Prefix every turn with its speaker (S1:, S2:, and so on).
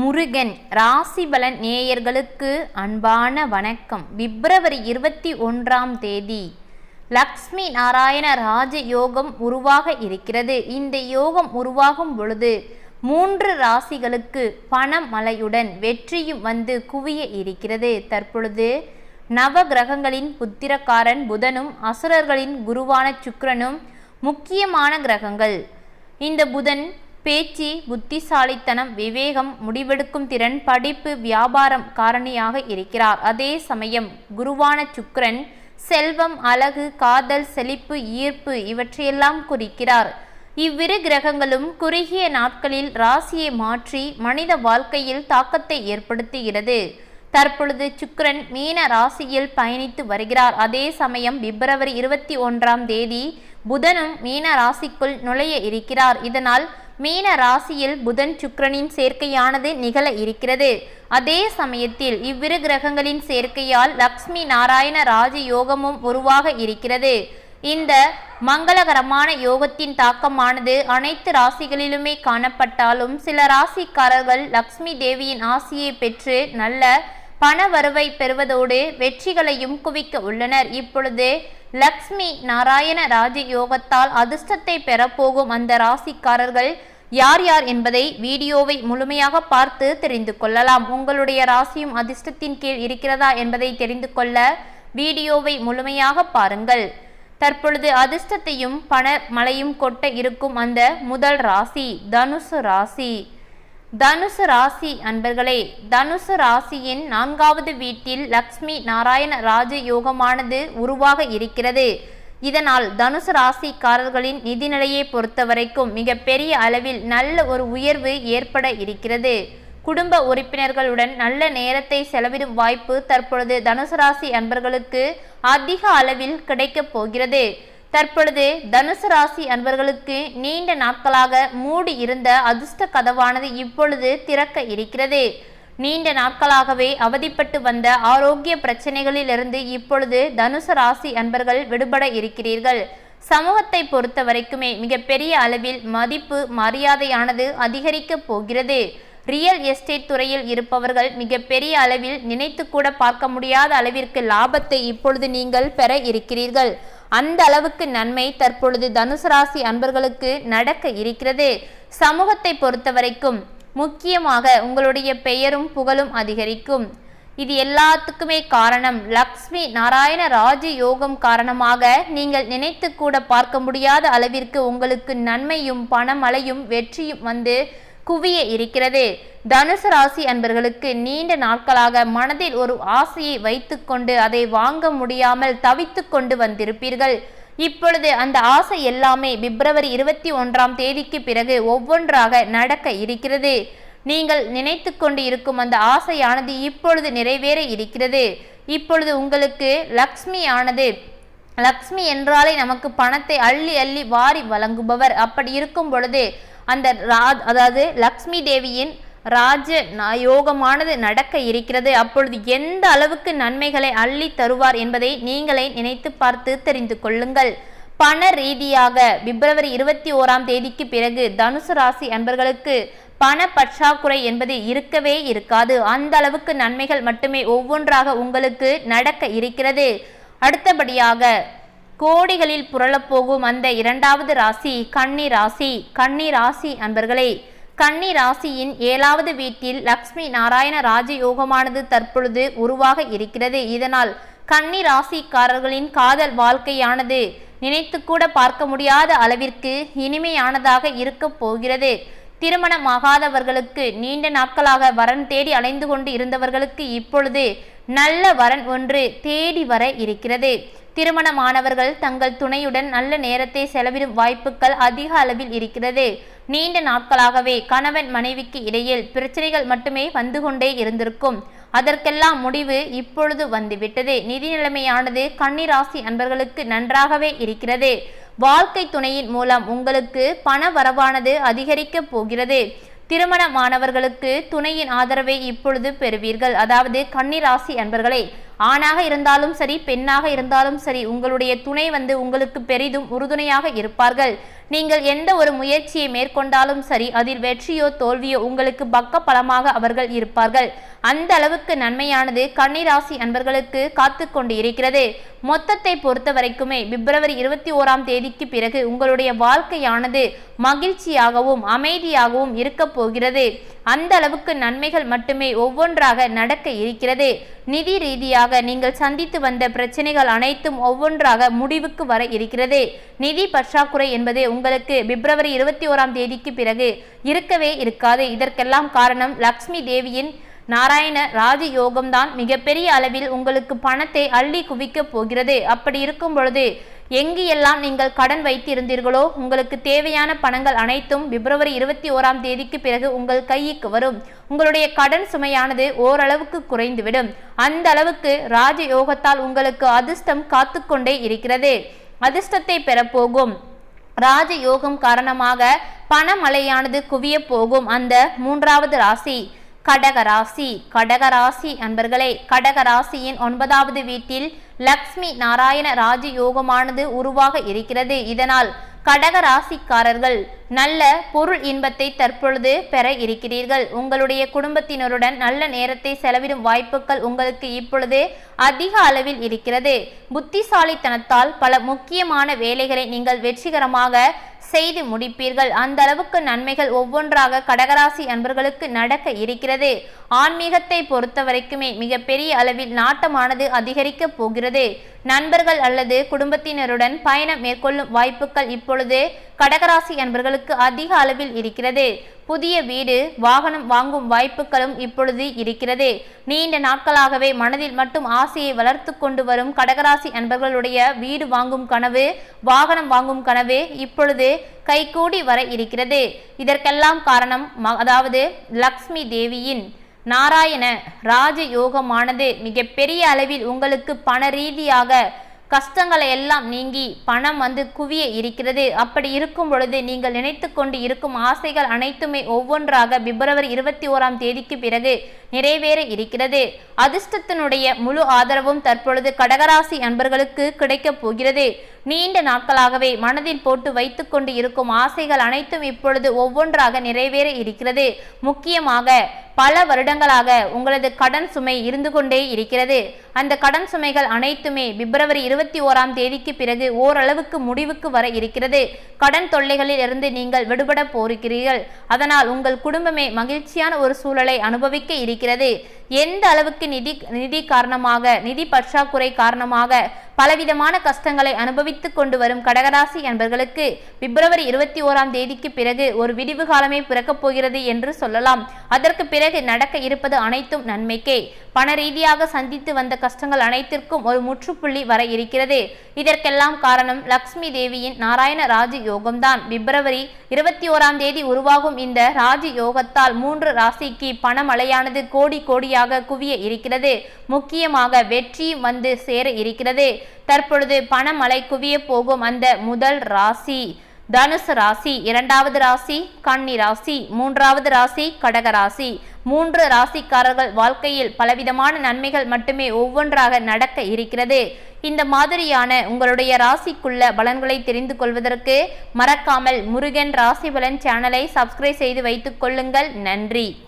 S1: முருகன் ராசிபலன் நேயர்களுக்கு அன்பான வணக்கம். பிப்ரவரி இருபத்தி ஒன்றாம் தேதி லக்ஷ்மி நாராயண ராஜ யோகம் உருவாக இருக்கிறது. இந்த யோகம் உருவாகும் பொழுது மூன்று ராசிகளுக்கு பணமலையுடன் வெற்றியும் வந்து குவிய இருக்கிறது. தற்பொழுது நவ கிரகங்களின் புத்திரக்காரன் புதனும் அசுரர்களின் குருவான சுக்கரனும் முக்கியமான கிரகங்கள். இந்த புதன் பேச்சு புத்திசாலித்தனம் விவேகம் முடிவெடுக்கும் திறன் படிப்பு வியாபாரம் காரணியாக இருக்கிறார். அதே சமயம் குருவான சுக்கரன் செல்வம் அழகு காதல் செழிப்பு ஈர்ப்பு இவற்றையெல்லாம் குறிக்கிறார். இவ்விரு கிரகங்களும் குறுகிய நாட்களில் ராசியை மாற்றி மனித வாழ்க்கையில் தாக்கத்தை ஏற்படுத்துகிறது. தற்பொழுது சுக்கரன் மீன ராசியில் பயணித்து வருகிறார். அதே சமயம் பிப்ரவரி இருபத்தி ஒன்றாம் தேதி புதனும் மீன ராசிக்குள் நுழைய இருக்கிறார். இதனால் மீன ராசியில் புதன் சுக்கரனின் சேர்க்கையானது நிகழ இருக்கிறது. அதே சமயத்தில் இவ்விரு கிரகங்களின் சேர்க்கையால் லக்ஷ்மி நாராயண ராஜ யோகமும் உருவாக இருக்கிறது. இந்த மங்களகரமான யோகத்தின் தாக்கமானது அனைத்து ராசிகளிலுமே காணப்பட்டாலும் சில ராசிக்காரர்கள் லக்ஷ்மி தேவியின் ஆசியை பெற்று நல்ல பண வருவை பெறுவதோடு வெற்றிகளையும் குவிக்க உள்ளனர். இப்பொழுது லக்ஷ்மி நாராயண ராஜ யோகத்தால் அதிர்ஷ்டத்தை பெறப்போகும் அந்த ராசிக்காரர்கள் யார் யார் என்பதை வீடியோவை முழுமையாக பார்த்து தெரிந்து கொள்ளலாம். உங்களுடைய ராசியும் அதிர்ஷ்டத்தின் கீழ் இருக்கிறதா என்பதை தெரிந்து கொள்ள வீடியோவை முழுமையாக பாருங்கள். தற்பொழுது அதிர்ஷ்டத்தையும் பண மழையும் கொட்ட இருக்கும் அந்த முதல் ராசி தனுசு ராசி. தனுசு ராசி அன்பர்களே தனுசு ராசியின் நான்காவது வீட்டில் லக்ஷ்மி நாராயண ராஜ யோகமானது உருவாக இருக்கிறது. இதனால் தனுசு ராசிக்காரர்களின் நிதிநிலையை பொறுத்தவரைக்கும் மிகப்பெரிய அளவில் நல்ல ஒரு உயர்வு ஏற்பட இருக்கிறது. குடும்ப உறுப்பினர்களுடன் நல்ல நேரத்தை செலவிடும் வாய்ப்பு தற்பொழுது தனுசு ராசி அன்பர்களுக்கு அதிக அளவில் கிடைக்கப் போகிறது. தற்பொழுது தனுசு ராசி அன்பர்களுக்கு நீண்ட நாட்களாக மூடி இருந்த அதிர்ஷ்ட கதவானது இப்பொழுது திறக்க இருக்கிறது. நீண்ட நாட்களாகவே அவதிப்பட்டு வந்த ஆரோக்கிய பிரச்சனைகளிலிருந்து இப்பொழுது தனுசு ராசி அன்பர்கள் விடுபட இருக்கிறீர்கள். சமூகத்தை பொறுத்த வரைக்குமே மிகப்பெரிய அளவில் மதிப்பு மரியாதையானது அதிகரிக்கப் போகிறது. ரியல் எஸ்டேட் துறையில் இருப்பவர்கள் மிகப்பெரிய அளவில் நினைத்து கூட பார்க்க முடியாத அளவிற்கு லாபத்தை இப்பொழுது நீங்கள் பெற இருக்கிறீர்கள். அந்த அளவுக்கு நன்மை தற்பொழுது தனுசு ராசி அன்பர்களுக்கு நடக்க இருக்கிறது. சமூகத்தை பொறுத்த வரைக்கும் முக்கியமாக உங்களுடைய பெயரும் புகழும் அதிகரிக்கும். இது எல்லாத்துக்குமே காரணம். லக்ஷ்மி நாராயண ராஜ யோகம் காரணமாக நீங்கள் நினைத்து கூட பார்க்க முடியாத அளவிற்கு உங்களுக்கு நன்மையும் பணமழையும் வெற்றியும் வந்து குவிய இருக்கிறது. தனுசு ராசி அன்பர்களுக்கு நீண்ட நாட்களாக மனதில் ஒரு ஆசையை வைத்துக்கொண்டு அதை வாங்க முடியாமல் தவித்து கொண்டு வந்திருப்பீர்கள். இப்பொழுது அந்த ஆசை எல்லாமே பிப்ரவரி இருபத்தி ஒன்றாம் தேதிக்கு பிறகு ஒவ்வொன்றாக நடக்க இருக்கிறது. நீங்கள் நினைத்து கொண்டு இருக்கும் அந்த ஆசையானது இப்பொழுது நிறைவேற இருக்கிறது. இப்பொழுது உங்களுக்கு லக்ஷ்மியானது லக்ஷ்மி என்றாலே நமக்கு பணத்தை அள்ளி அள்ளி வாரி வழங்குபவர். அப்படி இருக்கும் பொழுது அந்த ரா அதாவது லக்ஷ்மி தேவியின் ராஜ யோகமானது நடக்க இருக்கிறது. அப்பொழுது எந்த அளவுக்கு நன்மைகளை அள்ளி தருவார் என்பதை நீங்களே நினைத்து பார்த்து தெரிந்து கொள்ளுங்கள். பண ரீதியாக பிப்ரவரி இருபத்தி ஓராம் தேதிக்கு பிறகு தனுசு ராசி அன்பர்களுக்கு பண பற்றாக்குறை என்பது இருக்கவே இருக்காது. அந்த அளவுக்கு நன்மைகள் மட்டுமே ஒவ்வொன்றாக உங்களுக்கு நடக்க இருக்கிறது. அடுத்தபடியாக கோடிகளில் புரளப்போகும் அந்த இரண்டாவது ராசி கன்னி ராசி. கன்னி ராசி அன்பர்களே கன்னி ராசியின் ஏழாவது வீட்டில் லக்ஷ்மி நாராயண ராஜயோகமானது தற்பொழுது உருவாக இருக்கிறது. இதனால் கன்னி ராசிக்காரர்களின் காதல் வாழ்க்கையானது நினைத்து கூட பார்க்க முடியாத அளவிற்கு இனிமையானதாக இருக்கப் போகிறது. திருமணமாகாதவர்களுக்கு நீண்ட நாட்களாக வரன் தேடி அலைந்து கொண்டு இருந்தவர்களுக்கு இப்பொழுது நல்ல வரன் ஒன்று தேடி வர இருக்கிறது. திருமணமானவர்கள் தங்கள் துணையுடன் நல்ல நேரத்தை செலவிடும் வாய்ப்புகள் அதிக அளவில் இருக்கிறது. நீண்ட நாட்களாகவே கணவன் மனைவிக்கு இடையில் பிரச்சனைகள் மட்டுமே வந்து கொண்டே இருந்திருக்கும். அதற்கெல்லாம் முடிவு இப்பொழுது வந்துவிட்டது. நிதி நிலைமையானது கன்னிராசி அன்பர்களுக்கு நன்றாகவே இருக்கிறது. வாழ்க்கை துணையின் மூலம் உங்களுக்கு பண வரவானது அதிகரிக்கப் போகிறது. திருமணமானவர்களுக்கு துணையின் ஆதரவை இப்பொழுது பெறுவீர்கள். அதாவது கன்னிராசி அன்பர்களே ஆணாக இருந்தாலும் சரி பெண்ணாக இருந்தாலும் சரி உங்களுடைய துணை வந்து உங்களுக்கு பெரிதும் உறுதுணையாக இருப்பார்கள். நீங்கள் எந்த ஒரு முயற்சியை மேற்கொண்டாலும் சரி அதில் வெற்றியோ தோல்வியோ உங்களுக்கு பக்க பலமாக அவர்கள் இருப்பார்கள். அந்த அளவுக்கு நன்மையானது கன்னிராசி அன்பர்களுக்கு காத்து கொண்டு இருக்கிறது மொத்தத்தை பொறுத்த வரைக்குமே பிப்ரவரி இருபத்தி ஓராம் தேதிக்கு பிறகு உங்களுடைய வாழ்க்கையானது மகிழ்ச்சியாகவும் அமைதியாகவும் இருக்க போகிறது. அந்த அளவுக்கு நன்மைகள் மட்டுமே ஒவ்வொன்றாக நடக்க இருக்கிறது. நிதி ரீதியாக நீங்கள் சந்தித்து வந்த பிரச்சனைகள் அனைத்தும் ஒவ்வொன்றாக முடிவுக்கு வர இருக்கிறது. நிதி பற்றாக்குறை என்பது உங்களுக்கு பிப்ரவரி இருபத்தி ஓராம் தேதிக்கு பிறகு இருக்கவே இருக்காது. இதற்கெல்லாம் காரணம் லக்ஷ்மி தேவியின் நாராயண ராஜயோகம்தான். மிகப்பெரிய அளவில் உங்களுக்கு பணத்தை அள்ளி குவிக்கப் போகிறது. அப்படி இருக்கும் பொழுது எங்கு எல்லாம் நீங்கள் கடன் வைத்திருந்தீர்களோ உங்களுக்கு தேவையான பணங்கள் அனைத்தும் பிப்ரவரி இருபத்தி ஓராம் தேதிக்கு பிறகு உங்கள் கைக்கு வரும். உங்களுடைய கடன் சுமையானது ஓரளவுக்கு குறைந்துவிடும். அந்த அளவுக்கு ராஜயோகத்தால் உங்களுக்கு அதிர்ஷ்டம் காத்துக்கொண்டே இருக்கிறது. அதிர்ஷ்டத்தை பெறப்போகும். ராஜயோகம் காரணமாக பணமழையானது குவிய போகும். அந்த மூன்றாவது ராசி. கடகராசி. கடகராசி அன்பர்களே கடகராசியின் ஒன்பதாவது வீட்டில் லக்ஷ்மி நாராயண ராஜ யோகமானது உருவாக இருக்கிறது. இதனால் கடக ராசிக்காரர்கள் நல்ல பொருள் இன்பத்தை தற்பொழுது பெற இருக்கிறீர்கள். உங்களுடைய குடும்பத்தினருடன் நல்ல நேரத்தை செலவிடும் வாய்ப்புகள் உங்களுக்கு இப்பொழுது அதிக அளவில் இருக்கிறது. புத்திசாலித்தனத்தால் பல முக்கியமான வேலைகளை நீங்கள் வெற்றிகரமாக செய்து முடிப்பீர்கள். அந்த அளவுக்கு நன்மைகள் ஒவ்வொன்றாக கடகராசி அன்பர்களுக்கு நடக்க இருக்கிறது. ஆன்மீகத்தை பொறுத்த வரைக்குமே மிக பெரிய அளவில் நாட்டமானது அதிகரிக்க போகிறது. நண்பர்கள் அல்லது குடும்பத்தினருடன் பயணம் மேற்கொள்ளும் வாய்ப்புகள் இப்பொழுது கடகராசி அன்பர்களுக்கு அதிக அளவில் இருக்கிறது. புதிய வீடு வாகனம் வாங்கும் வாய்ப்புகளும் இப்பொழுது இருக்கிறது. நீண்ட நாட்களாகவே மனதில் மட்டும் ஆசையை வளர்த்து கொண்டு வரும் கடகராசி அன்பர்களுடைய வீடு வாங்கும் கனவு வாகனம் வாங்கும் கனவு இப்பொழுது கைகூடி வர இருக்கிறது. இதற்கெல்லாம் காரணம் அதாவது லக்ஷ்மி தேவியின். நாராயண ராஜயோகமானது. மிக பெரிய அளவில் உங்களுக்கு பண ரீதியாக கஷ்டங்களை எல்லாம் நீங்கி பணம் வந்து குவிய இருக்கிறது. அப்படி இருக்கும் பொழுது நீங்கள் நினைத்து கொண்டு இருக்கும் ஆசைகள் அனைத்துமே ஒவ்வொன்றாக பிப்ரவரி இருபத்தி ஓராம் தேதிக்கு பிறகு நிறைவேற இருக்கிறது அதிர்ஷ்டத்தினுடைய முழு ஆதரவும் தற்பொழுது கடகராசி அன்பர்களுக்கு கிடைக்கப் போகிறது. நீண்ட நாட்களாகவே மனதில் போட்டு வைத்து கொண்டு இருக்கும் ஆசைகள் அனைத்தும் இப்பொழுது ஒவ்வொன்றாக நிறைவேற இருக்கிறது முக்கியமாக பல வருடங்களாக உங்களது கடன் சுமை இருந்து கொண்டே இருக்கிறது. அந்த கடன் சுமைகள் அனைத்துமே பிப்ரவரி இருபத்தி ஓராம் தேதிக்கு பிறகு ஓரளவுக்கு முடிவுக்கு வர இருக்கிறது. கடன் தொல்லைகளில் இருந்து நீங்கள் விடுபட போகிறீர்கள். அதனால் உங்கள் குடும்பமே மகிழ்ச்சியான ஒரு சூழலை அனுபவிக்க இருக்கிறது. இருக்கிறது. எந்த அளவுக்கு நிதி நிதி காரணமாக நிதி பற்றாக்குறை காரணமாக பலவிதமான கஷ்டங்களை அனுபவித்து கொண்டு வரும் கடகராசி என்பர்களுக்கு பிப்ரவரி இருபத்தி ஓராம் தேதிக்கு பிறகு ஒரு விடிவு காலமே பிறக்கப் போகிறது என்று சொல்லலாம். அதற்கு பிறகு நடக்க இருப்பது அனைத்தும் நன்மைக்கே. பண ரீதியாக சந்தித்து வந்த கஷ்டங்கள் அனைத்திற்கும் ஒரு முற்றுப்புள்ளி வர இருக்கிறது. இதற்கெல்லாம் காரணம் லக்ஷ்மி தேவியின் நாராயண ராஜ யோகம்தான் பிப்ரவரி இருபத்தி ஓராம் தேதி உருவாகும் இந்த ராஜ யோகத்தால் மூன்று ராசிக்கு பணமழையானது கோடி கோடியாக குவிய இருக்கிறது. முக்கியமாக வெற்றி வந்து சேர இருக்கிறது. தற்பொழுது பணமழை குவிய போகும் அந்த முதல் ராசி. தனுசு ராசி இரண்டாவது ராசி கன்னி ராசி மூன்றாவது ராசி கடக ராசி. மூன்று ராசிக்காரர்கள் வாழ்க்கையில் பலவிதமான நன்மைகள் மட்டுமே ஒவ்வொன்றாக நடக்க இருக்கிறது. இந்த மாதிரியான உங்களுடைய ராசிக்குள்ள பலன்களை தெரிந்து கொள்வதற்கு மறக்காமல் முருகன் ராசி பலன் சேனலை சப்ஸ்கிரைப் செய்து வைத்துக் கொள்ளுங்கள். நன்றி.